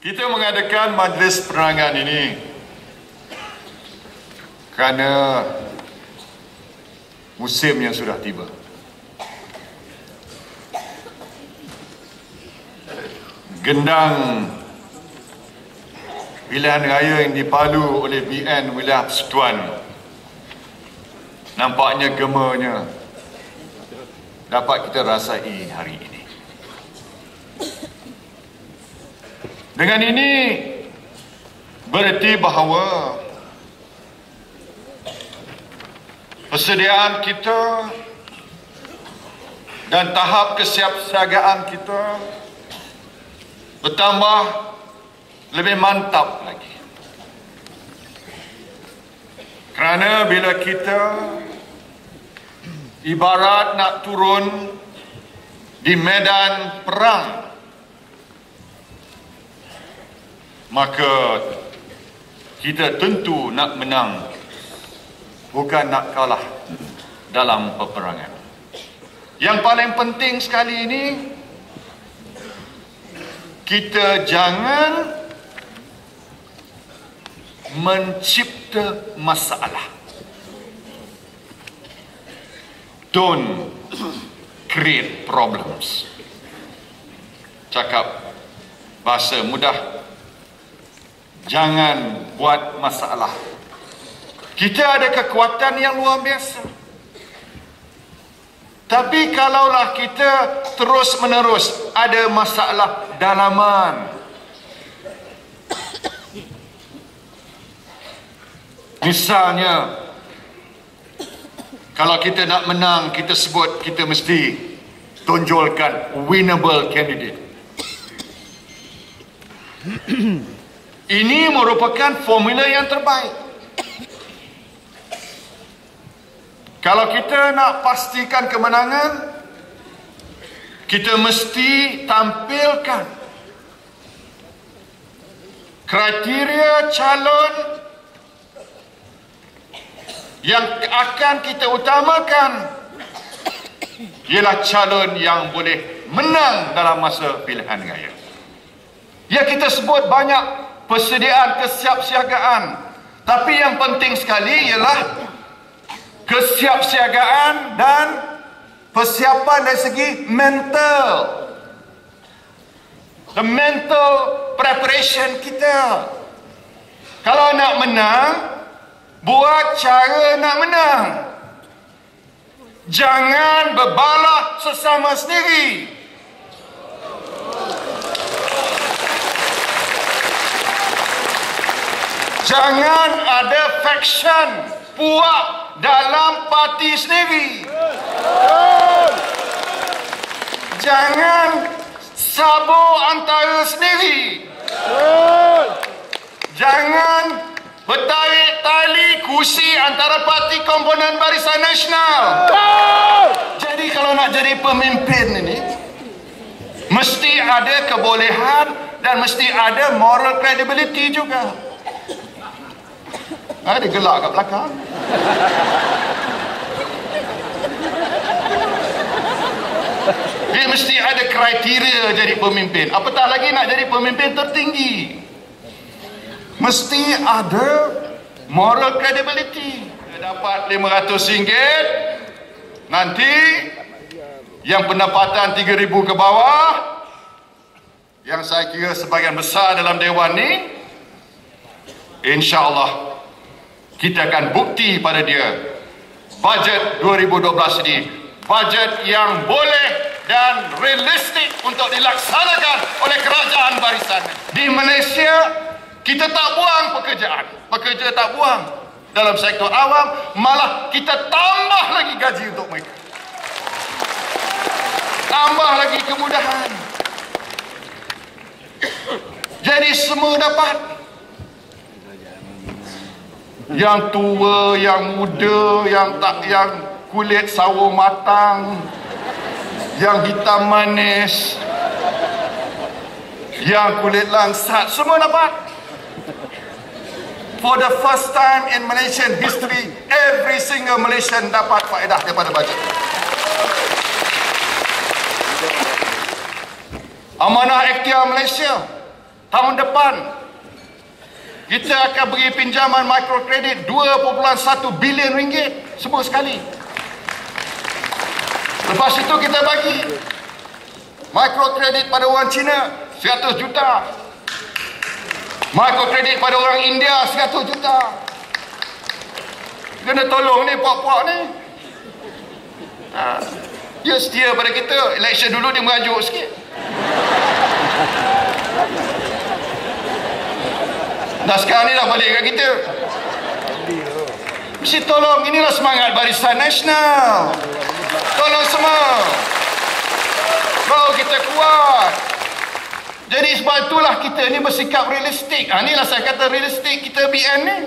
Kita mengadakan majlis penerangan ini kerana musim yang sudah tiba. Gendang pilihan raya yang dipalu oleh BN wilayah Persekutuan nampaknya gemanya dapat kita rasai hari ini. Dengan ini berarti bahawa persediaan kita dan tahap kesiapsiagaan kita bertambah lebih mantap lagi. Kerana bila kita ibarat nak turun di medan perang maka kita tentu nak menang bukan nak kalah dalam peperangan. Yang paling penting sekali ini kita jangan mencipta masalah. Don't create problems. Cakap bahasa mudah Jangan buat masalah. Kita ada kekuatan yang luar biasa. Tapi kalaulah kita terus menerus ada masalah dalaman. Misalnya, kalau kita nak menang, kita sebut kita mesti tonjolkan winnable candidate. Ini merupakan formula yang terbaik. Kalau kita nak pastikan kemenangan, kita mesti tampilkan kriteria calon yang akan kita utamakan ialah calon yang boleh menang dalam masa pilihan raya. Ya kita sebut banyak persediaan kesiapsiagaan. Tapi yang penting sekali ialah kesiapsiagaan dan persiapan dari segi mental. The mental preparation kita. Kalau nak menang, buat cara nak menang. Jangan berbalah sesama sendiri. Jangan ada faction puak dalam parti sendiri. Jangan sabo antara sendiri. Jangan bertarik tali kursi antara parti komponen Barisan Nasional. Jadi kalau nak jadi pemimpin ini, mesti ada kebolehan dan mesti ada moral credibility juga. Ha, dia gelak kat belakang. Dia mesti ada kriteria jadi pemimpin. Apatah lagi nak jadi pemimpin tertinggi. Mesti ada moral credibility. Dapat RM500. Nanti yang pendapatan RM3,000 ke bawah yang saya kira sebagian besar dalam dewan ni insya-Allah kita akan bukti pada dia. Bajet 2012 ini bajet yang boleh dan realistik untuk dilaksanakan oleh kerajaan barisan. Di Malaysia kita tak buang pekerjaan. Pekerja tak buang. Dalam sektor awam malah kita tambah lagi gaji untuk mereka. Tambah lagi kemudahan. Jadi semua dapat yang tua, yang muda, yang tak yang kulit sawo matang, yang hitam manis, yang kulit langsat, semua dapat. For the first time in Malaysian history, every single Malaysian dapat faedah daripada bajet. Amanah ikhtiar Malaysia tahun depan kita akan beri pinjaman mikrokredit 2.1 bilion ringgit semua sekali. Lepas itu kita bagi mikrokredit pada orang Cina 100 juta. Mikrokredit pada orang India 100 juta. Kena tolong ni puak-puak ni. Ha. Dia setia pada kita. Election dulu dia merajuk sikit. Dah sekarang ni dah balik kat kita. Mesti tolong. Inilah semangat Barisan Nasional. Tolong semua. Baru kita kuat. Jadi sebab itulah kita ni bersikap realistik. Ha, inilah saya kata realistik kita BN ni.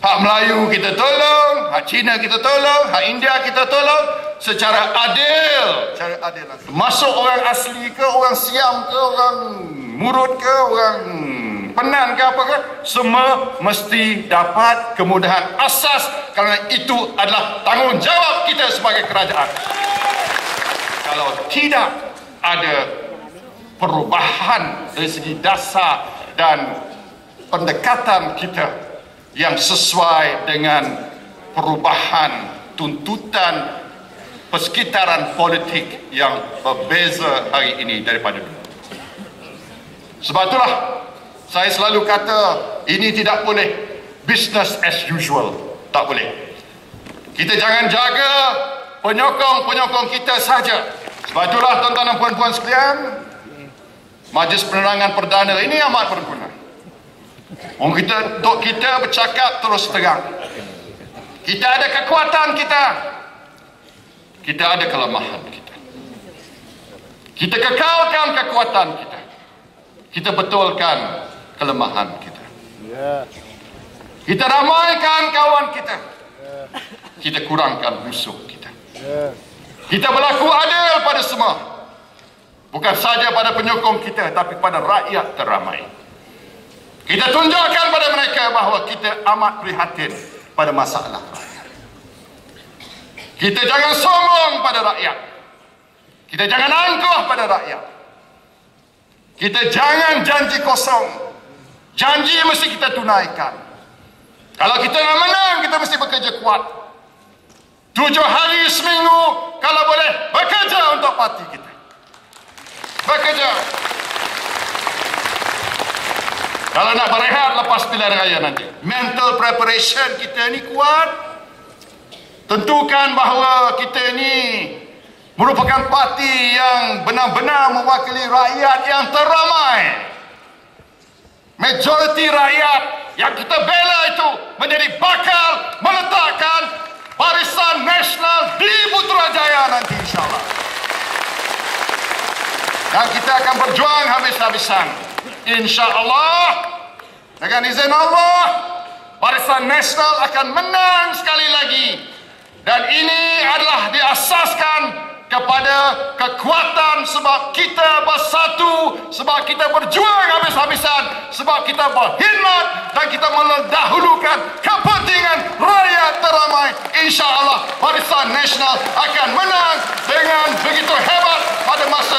Hak Melayu kita tolong, hak Cina kita tolong, hak India kita tolong secara adil. Secara adil langsung. Masuk orang asli ke, orang Siam ke, orang Murut ke, orang Penan ke apa ke, semua mesti dapat kemudahan asas kerana itu adalah tanggungjawab kita sebagai kerajaan. Kalau tidak ada perubahan dari segi dasar dan pendekatan kita yang sesuai dengan perubahan tuntutan persekitaran politik yang berbeza hari ini daripada dulu. Sebab itulah saya selalu kata ini tidak boleh business as usual. Tak boleh. Kita jangan jaga penyokong-penyokong kita saja. Sebab itulah tuan-tuan dan puan-puan sekalian, Majlis Penerangan Perdana ini amat berguna. Untuk kita, untuk kita bercakap terus terang. Kita ada kekuatan kita. Kita ada kelemahan kita. Kita kekalkan kekuatan kita. Kita betulkan kelemahan kita. Kita ramaikan kawan kita. Kita kurangkan musuh kita. Kita berlaku adil pada semua. Bukan saja pada penyokong kita, tapi pada rakyat teramai. Kita tunjukkan pada mereka bahawa kita amat prihatin pada masalah rakyat. Kita jangan sombong pada rakyat. Kita jangan angkuh pada rakyat. Kita jangan janji kosong. Janji mesti kita tunaikan. Kalau kita nak menang, kita mesti bekerja kuat. Tujuh hari seminggu, kalau boleh, bekerja untuk parti kita. Bekerja. Kalau nak berehat lepas pilihan raya nanti. Mental preparation kita ni kuat. Tentukan bahawa kita ni merupakan parti yang benar-benar mewakili rakyat yang teramai majoriti rakyat yang kita bela itu menjadi bakal meletakkan barisan nasional di Putrajaya nanti insyaAllah. Dan kita akan berjuang habis-habisan. InsyaAllah, dengan izin Allah, barisan nasional akan menang sekali lagi. Dan ini adalah diasaskan kepada kekuatan sebab kita bersatu, sebab kita berjuang habis-habisan, sebab kita berkhidmat dan kita mendahulukan kepentingan rakyat teramai. InsyaAllah Barisan Nasional akan menang dengan begitu hebat pada masa